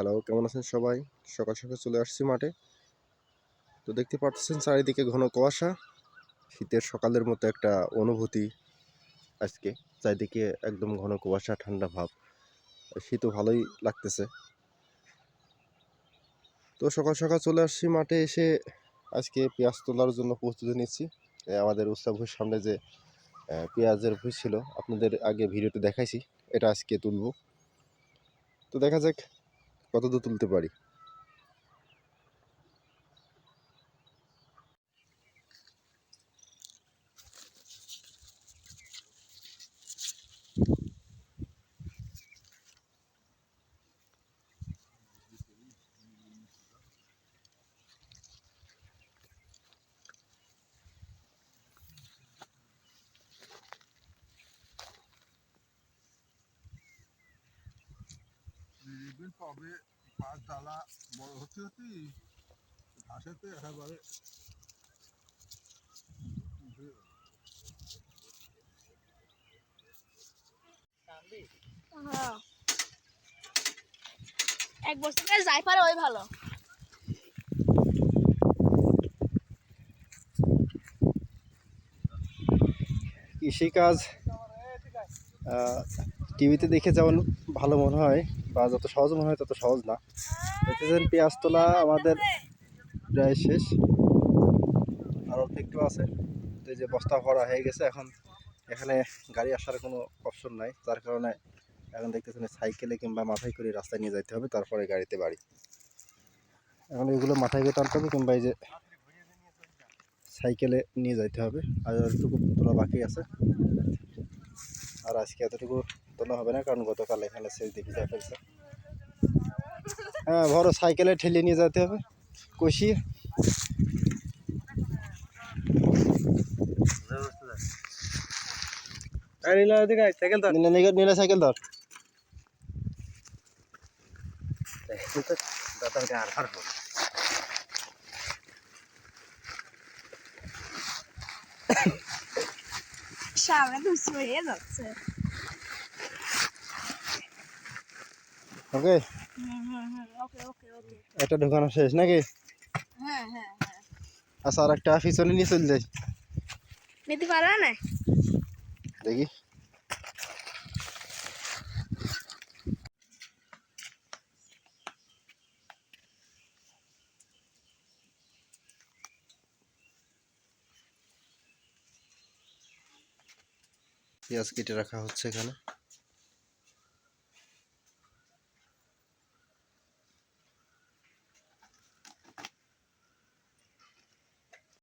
Hello, কেমন আছেন সবাই? সকাল সকাল চলে আসছি মাঠে। তো দেখতে পাচ্ছেন চারিদিকে ঘন কুয়াশা। শীতের সকালের মতো একটা অনুভূতি আজকে। চারিদিকে একদম ঘন কুয়াশা, ঠান্ডা ভাব। শীতও ভালোই লাগতেছে। তো সকাল সকাল চলে আসছি মাঠে এসে আজকে পেঁয়াজ তোলার জন্য প্রস্তুতি নিচ্ছি। আমাদের উৎসবের সামনে যে পেঁয়াজের ভুঁই ছিল, আপনাদের আগে ভিডিওতে দেখাইছি। এটা আজকে তুলব। তো দেখা যাক কতদূর তুলতে পারি? দেখবেন কবে পাঁচ ডালা বড় হচ্ছে হচ্ছে ঘাসেতে একেবারে হ্যাঁ। এক বছর ধরে যাই পারে ওই ভালো কৃষিকাজ টিভিতে দেখে যেমন ভালো মনে হয় বা যত সহজ মনে হয় তত সহজ না। দেখতেছেন পেঁয়াজ তোলা আমাদের প্রায় শেষ। আর অল্প একটু আছে। এই যে বস্তা ভরা হয়ে গেছে, এখন এখানে গাড়ি আসার কোনো অপশন নাই। তার কারণে এখন দেখতেছেন সাইকেলে কিংবা মাথায় করে রাস্তায় নিয়ে যাইতে হবে, তারপরে গাড়িতে বাড়ি। এখন এগুলো মাথায় করে টানতে হবে কিংবা এই যে সাইকেলে নিয়ে যাইতে হবে। আর একটুকু তোলা বাকি আছে। আর আজকে এতটুকু তোলা হবে না কারণ গতকাল এখানে শেষ দেখি যা ফেলছে হ্যাঁ বড় সাইকেলে ঠেলে নিয়ে যেতে হবে কষিয়ে। নীলা সাইকেল ধর। সামনে দুশো হয়ে যাচ্ছে ওকে একটা ঢোকানো শেষ নাকি? হ্যাঁ হ্যাঁ আর আচ্ছা আর একটা পিছনে নিয়ে চলে যাই। নিতে পারবে না? দেখি। পেঁয়াজ কেটে রাখা হচ্ছে এখানে।